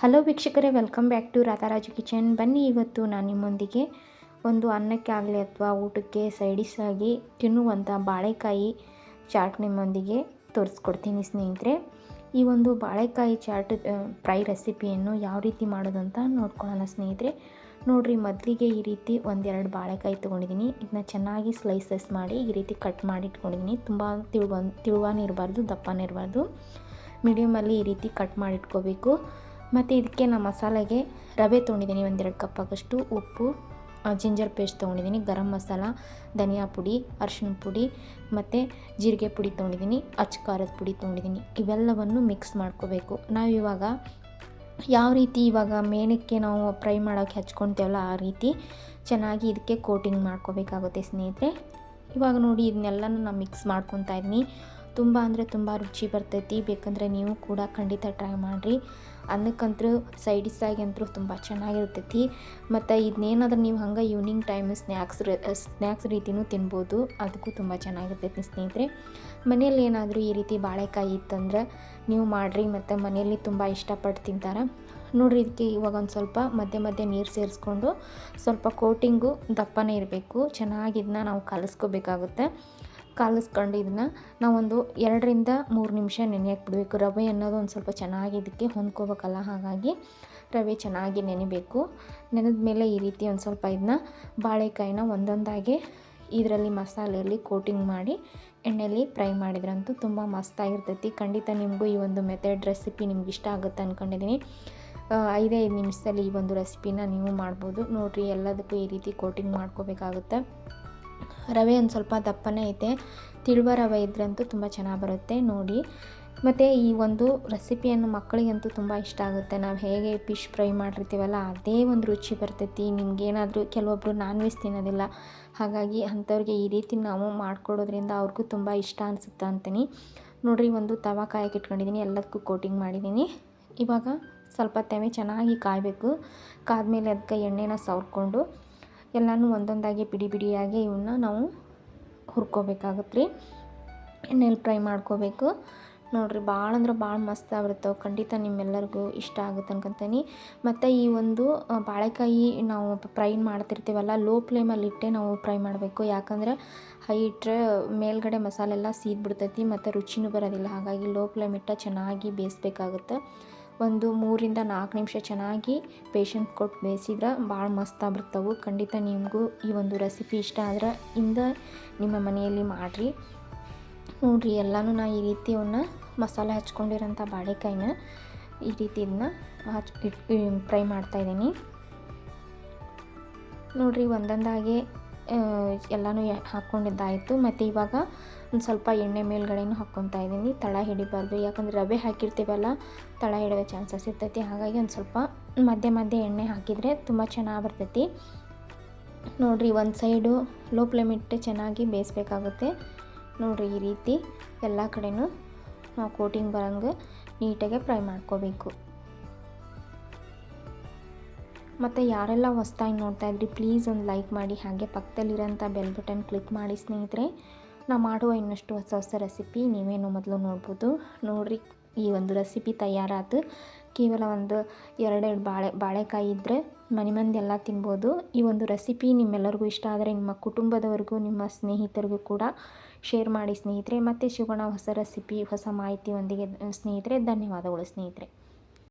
Hello ವೀಕ್ಷಕರೇ welcome back to Radharaju kitchen ಬನ್ನಿ ಇವತ್ತು ನಾನು ನಿಮ್ಮೊಂದಿಗೆ ಒಂದು ಅನ್ನಕ್ಕೆ ಆಗಲಿ ಅಥವಾ ಊಟಕ್ಕೆ ಸೈಡಿಸ್ ಆಗಿ ತಿನ್ನುವಂಥ ಬಾಳೆಕಾಯಿ ಚಾಟ್ ನಿಮ್ಮೊಂದಿಗೆ ತೋರಿಸ್ಕೊಡ್ತೀನಿ ಸ್ನೇಹಿತರೆ. ಈ ಒಂದು ಬಾಳೆಕಾಯಿ ಚಾಟ್ ಫ್ರೈ ರೆಸಿಪಿಯನ್ನು ಯಾವ ರೀತಿ ಮಾಡೋದಂತ ನೋಡ್ಕೊಳ್ಳೋಣ ಸ್ನೇಹಿತರೆ. ನೋಡಿರಿ, ಮೊದಲಿಗೆ ಈ ರೀತಿ ಒಂದೆರಡು ಬಾಳೆಕಾಯಿ ತೊಗೊಂಡಿದ್ದೀನಿ. ಇದನ್ನ ಚೆನ್ನಾಗಿ ಸ್ಲೈಸಸ್ ಮಾಡಿ ಈ ರೀತಿ ಕಟ್ ಮಾಡಿ ಇಟ್ಕೊಂಡಿದ್ದೀನಿ. ತುಂಬ ತಿಳುವ ತಿಳುವಾನಿರಬಾರ್ದು ದಪ್ಪನೇ ಇರಬಾರ್ದು. ಮೀಡಿಯಮಲ್ಲಿ ಈ ರೀತಿ ಕಟ್ ಮಾಡಿ ಇಟ್ಕೋಬೇಕು. ಮತ್ತು ಇದಕ್ಕೆ ನಾನು ಮಸಾಲೆಗೆ ರವೆ ತೊಗೊಂಡಿದ್ದೀನಿ ಒಂದೆರಡು ಕಪ್ ಆಗಷ್ಟು ಉಪ್ಪು ಜಿಂಜರ್ ಪೇಸ್ಟ್ ತೊಗೊಂಡಿದ್ದೀನಿ, ಗರಂ ಮಸಾಲ, ಧನಿಯಾ ಪುಡಿ ಅರಿಶಿನ ಪುಡಿ ಮತ್ತು ಜೀರಿಗೆ ಪುಡಿ ತೊಗೊಂಡಿದ್ದೀನಿ, ಅಚ್ಚ ಖಾರದ ಪುಡಿ ತೊಗೊಂಡಿದ್ದೀನಿ. ಇವೆಲ್ಲವನ್ನು ಮಿಕ್ಸ್ ಮಾಡ್ಕೋಬೇಕು. ನಾವು ಇವಾಗ ಯಾವ ರೀತಿ ಇವಾಗ ಮೇಣಕ್ಕೆ ನಾವು ಫ್ರೈ ಮಾಡೋಕ್ಕೆ ಹಚ್ಕೊತೇವಲ್ಲ ಆ ರೀತಿ ಚೆನ್ನಾಗಿ ಇದಕ್ಕೆ ಕೋಟಿಂಗ್ ಮಾಡ್ಕೋಬೇಕಾಗುತ್ತೆ ಸ್ನೇಹಿತರೆ. ಇವಾಗ ನೋಡಿ ಇದನ್ನೆಲ್ಲನೂ ನಾನು ಮಿಕ್ಸ್ ಮಾಡ್ಕೊತಾ ಇದ್ದೀನಿ. ತುಂಬ ಅಂದರೆ ತುಂಬ ರುಚಿ ಬರ್ತೈತಿ, ಬೇಕಂದರೆ ನೀವು ಕೂಡ ಖಂಡಿತ ಟ್ರೈ ಮಾಡಿರಿ. ಅನ್ನಕ್ಕಂತರೂ ಸೈಡಿಸಾಗಿ ಆಗಿ ಅಂತೂ ತುಂಬ ಚೆನ್ನಾಗಿರ್ತೈತಿ. ಮತ್ತು ಇದನ್ನೇನಾದ್ರೂ ನೀವು ಹಂಗೆ ಈವ್ನಿಂಗ್ ಟೈಮ್ ಸ್ನ್ಯಾಕ್ಸ್ ಸ್ನ್ಯಾಕ್ಸ್ ರೀತಿಯೂ ತಿನ್ಬೋದು. ಅದಕ್ಕೂ ತುಂಬ ಚೆನ್ನಾಗಿರ್ತೈತಿ ಸ್ನೇಹಿತರೆ. ಮನೆಯಲ್ಲಿ ಏನಾದರೂ ಈ ರೀತಿ ಬಾಳೆಕಾಯಿ ಇತ್ತಂದ್ರೆ ನೀವು ಮಾಡಿರಿ, ಮತ್ತು ಮನೆಯಲ್ಲಿ ತುಂಬ ಇಷ್ಟಪಟ್ಟು ತಿಂತಾರೆ. ನೋಡಿರಿ ಇದಕ್ಕೆ ಇವಾಗ ಒಂದು ಸ್ವಲ್ಪ ಮಧ್ಯೆ ಮಧ್ಯೆ ನೀರು ಸೇರಿಸ್ಕೊಂಡು ಸ್ವಲ್ಪ ಕೋಟಿಂಗು ದಪ್ಪನೇ ಇರಬೇಕು. ಚೆನ್ನಾಗಿ ಇದನ್ನ ನಾವು ಕಲಿಸ್ಕೋಬೇಕಾಗುತ್ತೆ. ಕಾಲಿಸ್ಕೊಂಡು ಇದನ್ನು ನಾವೊಂದು ಎರಡರಿಂದ ಮೂರು ನಿಮಿಷ ನೆನೆಯಕ್ಕೆ ಬಿಡಬೇಕು ರವೆ ಅನ್ನೋದು ಒಂದು ಸ್ವಲ್ಪ ಚೆನ್ನಾಗಿ ಇದಕ್ಕೆ ಹೊಂದ್ಕೋಬೇಕಲ್ಲ, ಹಾಗಾಗಿ ರವೆ ಚೆನ್ನಾಗಿ ನೆನೆಬೇಕು. ನೆನೆದ ಮೇಲೆ ಈ ರೀತಿ ಒಂದು ಸ್ವಲ್ಪ ಇದನ್ನ ಬಾಳೆಕಾಯಿನ ಒಂದೊಂದಾಗಿ ಇದರಲ್ಲಿ ಮಸಾಲೆಯಲ್ಲಿ ಕೋಟಿಂಗ್ ಮಾಡಿ ಎಣ್ಣೆಯಲ್ಲಿ ಫ್ರೈ ಮಾಡಿದ್ರಂತೂ ತುಂಬ ಮಸ್ತಾಗಿರ್ತೈತಿ. ಖಂಡಿತ ನಿಮಗೂ ಈ ಒಂದು ಮೆಥಡ್ ರೆಸಿಪಿ ನಿಮ್ಗೆ ಇಷ್ಟ ಆಗುತ್ತೆ ಅಂದ್ಕೊಂಡಿದ್ದೀನಿ ಐದೈದು ನಿಮಿಷದಲ್ಲಿ ಈ ಒಂದು ರೆಸಿಪಿನ ನೀವು ಮಾಡ್ಬೋದು. ನೋಡಿರಿ, ಎಲ್ಲದಕ್ಕೂ ಈ ರೀತಿ ಕೋಟಿಂಗ್ ಮಾಡ್ಕೋಬೇಕಾಗುತ್ತೆ. ರವೆ ಒಂದು ಸ್ವಲ್ಪ ದಪ್ಪನೇ ಐತೆ. ತಿಳುವ ರವೆ ಇದ್ರಂತೂ ತುಂಬ ಚೆನ್ನಾಗಿ ಬರುತ್ತೆ, ನೋಡಿ. ಮತ್ತು ಈ ಒಂದು ರೆಸಿಪಿಯನ್ನು ಮಕ್ಕಳಿಗಂತೂ ತುಂಬ ಇಷ್ಟ ಆಗುತ್ತೆ. ನಾವು ಹೇಗೆ ಫಿಶ್ ಫ್ರೈ ಮಾಡಿರ್ತೀವಲ್ಲ, ಅದೇ ಒಂದು ರುಚಿ ಬರ್ತೈತಿ. ನಿಮಗೇನಾದರೂ ಕೆಲವೊಬ್ಬರು ನಾನ್ ವೆಜ್ ತಿನ್ನೋದಿಲ್ಲ. ಹಾಗಾಗಿ ಅಂಥವ್ರಿಗೆ ಈ ರೀತಿ ನಾವು ಮಾಡಿಕೊಡೋದ್ರಿಂದ ಅವ್ರಿಗೂ ತುಂಬ ಇಷ್ಟ ಅನಿಸುತ್ತೆ ಅಂತೀನಿ. ನೋಡಿರಿ, ಒಂದು ತವ ಕಾಯಕ್ಕೆ ಇಟ್ಕೊಂಡಿದ್ದೀನಿ ಎಲ್ಲದಕ್ಕೂ ಕೋಟಿಂಗ್ ಮಾಡಿದ್ದೀನಿ ಇವಾಗ ಸ್ವಲ್ಪ ತೆವೆ ಚೆನ್ನಾಗಿ ಕಾಯಬೇಕು. ಕಾದ್ಮೇಲೆ ಅದಕ್ಕೆ ಎಣ್ಣೆನ ಸವರ್ಕೊಂಡು ಎಲ್ಲನೂ ಒಂದೊಂದಾಗಿ ಬಿಡಿ ಬಿಡಿಯಾಗಿ ಇವನ್ನ ನಾವು ಹುರ್ಕೋಬೇಕಾಗುತ್ತೆ ರೀ ಎಣ್ಣೆಲಿ ಫ್ರೈ ಮಾಡ್ಕೋಬೇಕು. ನೋಡಿರಿ ಭಾಳ ಅಂದ್ರೆ ಭಾಳ ಮಸ್ತ್ ಆಗಿರ್ತಾವೆ ಖಂಡಿತ ನಿಮ್ಮೆಲ್ಲರಿಗೂ ಇಷ್ಟ ಆಗುತ್ತೆ ಅನ್ಕೊಂತೀನಿ. ಮತ್ತು ಈ ಒಂದು ಬಾಳೆಕಾಯಿ ನಾವು ಫ್ರೈ ಮಾಡ್ತಿರ್ತೀವಲ್ಲ, ಲೋ ಫ್ಲೇಮಲ್ಲಿ ಇಟ್ಟೆ ನಾವು ಫ್ರೈ ಮಾಡಬೇಕು. ಯಾಕಂದ್ರೆ ಹೈ ಇಟ್ಟರೆ ಮೇಲ್ಗಡೆ ಮಸಾಲೆ ಎಲ್ಲ ಸೀದ್ಬಿಡ್ತೈತಿ, ಮತ್ತು ರುಚಿನೂ ಬರೋದಿಲ್ಲ. ಹಾಗಾಗಿ ಲೋ ಫ್ಲೇಮ್ ಇಟ್ಟ ಚೆನ್ನಾಗಿ ಬೇಯಿಸ್ಬೇಕಾಗುತ್ತೆ. ಒಂದು ಮೂರಿಂದ ನಾಲ್ಕು ನಿಮಿಷ ಚೆನ್ನಾಗಿ ಪೇಷಂಟ್ ಕೊಟ್ಟು ಬೇಯಿಸಿದ್ರೆ ಭಾಳ ಮಸ್ತ್ ಬರ್ತವೆ ಖಂಡಿತ ನಿಮಗೂ ಈ ಒಂದು ರೆಸಿಪಿ ಇಷ್ಟ ಆದ್ರೆ ಇಂದ ನಿಮ್ಮ ಮನೆಯಲ್ಲಿ ಮಾಡಿರಿ. ನೋಡಿರಿ, ಎಲ್ಲನೂ ನಾ ಈ ರೀತಿ ಅವನ್ನ ಮಸಾಲೆ ಹಚ್ಕೊಂಡಿರೋಂಥ ಬಾಳೆಕಾಯಿನ ಈ ರೀತಿ ಇದನ್ನ ಹಚ್ ಫ್ರೈ ಮಾಡ್ತಾಯಿದ್ದೀನಿ ನೋಡಿರಿ, ಒಂದೊಂದಾಗಿ ಎಲ್ಲನೂ ಹಾಕ್ಕೊಂಡಿದ್ದಾಯಿತು ಮತ್ತು ಇವಾಗ ಒಂದು ಸ್ವಲ್ಪ ಎಣ್ಣೆ ಮೇಲ್ಗಡೆನೂ ಹಾಕ್ಕೊತಾ ಇದ್ದೀನಿ. ತಳ ಹಿಡಿಬಾರ್ದು. ಯಾಕಂದರೆ ರವೆ ಹಾಕಿರ್ತೀವಲ್ಲ, ತಳ ಹಿಡಿಯೋ ಚಾನ್ಸಸ್ ಇರ್ತೈತಿ. ಹಾಗಾಗಿ ಒಂದು ಸ್ವಲ್ಪ ಮಧ್ಯೆ ಮಧ್ಯೆ ಎಣ್ಣೆ ಹಾಕಿದರೆ ತುಂಬ ಚೆನ್ನಾಗಿ ಬರ್ತೈತಿ. ನೋಡಿರಿ, ಒಂದು ಸೈಡು ಲೋ ಫ್ಲೇಮ್ ಚೆನ್ನಾಗಿ ಬೇಯಿಸ್ಬೇಕಾಗುತ್ತೆ. ನೋಡಿರಿ, ಈ ರೀತಿ ಎಲ್ಲ ಕಡೆನೂ ನಾವು ಕೋಟಿಂಗ್ ಬರಂಗೆ ನೀಟಾಗೆ ಫ್ರೈ ಮಾಡ್ಕೋಬೇಕು. ಮತ್ತು ಯಾರೆಲ್ಲ ಹೊಸ್ದಾಗಿ ನೋಡ್ತಾ ಇದ್ರಿ ಪ್ಲೀಸ್ ಒಂದು ಲೈಕ್ ಮಾಡಿ. ಹಾಗೆ ಪಕ್ಕದಲ್ಲಿರೋಂಥ ಬೆಲ್ ಬಟನ್ ಕ್ಲಿಕ್ ಮಾಡಿ ಸ್ನೇಹಿತರೆ. ನಾವು ಮಾಡುವ ಇನ್ನಷ್ಟು ಹೊಸ ಹೊಸ ರೆಸಿಪಿ ನೀವೇನು ಮೊದಲು ನೋಡ್ಬೋದು. ನೋಡ್ರಿ, ಈ ಒಂದು ರೆಸಿಪಿ ತಯಾರಾತು. ಕೇವಲ ಒಂದು ಎರಡೆರಡು ಬಾಳೆ, ಬಾಳೆಕಾಯಿ ಇದ್ದರೆ ಮನೆ ಎಲ್ಲ ತಿನ್ಬೋದು. ಈ ಒಂದು ರೆಸಿಪಿ ನಿಮ್ಮೆಲ್ಲರಿಗೂ ಇಷ್ಟ ಆದರೆ ನಿಮ್ಮ ಕುಟುಂಬದವರಿಗೂ, ನಿಮ್ಮ ಸ್ನೇಹಿತರಿಗೂ ಕೂಡ ಶೇರ್ ಮಾಡಿ ಸ್ನೇಹಿತರೆ. ಮತ್ತು ಸಿಗೋಣ ಹೊಸ ರೆಸಿಪಿ ಹೊಸ ಮಾಹಿತಿಯೊಂದಿಗೆ ಸ್ನೇಹಿತರೆ. ಧನ್ಯವಾದಗಳು ಸ್ನೇಹಿತರೆ.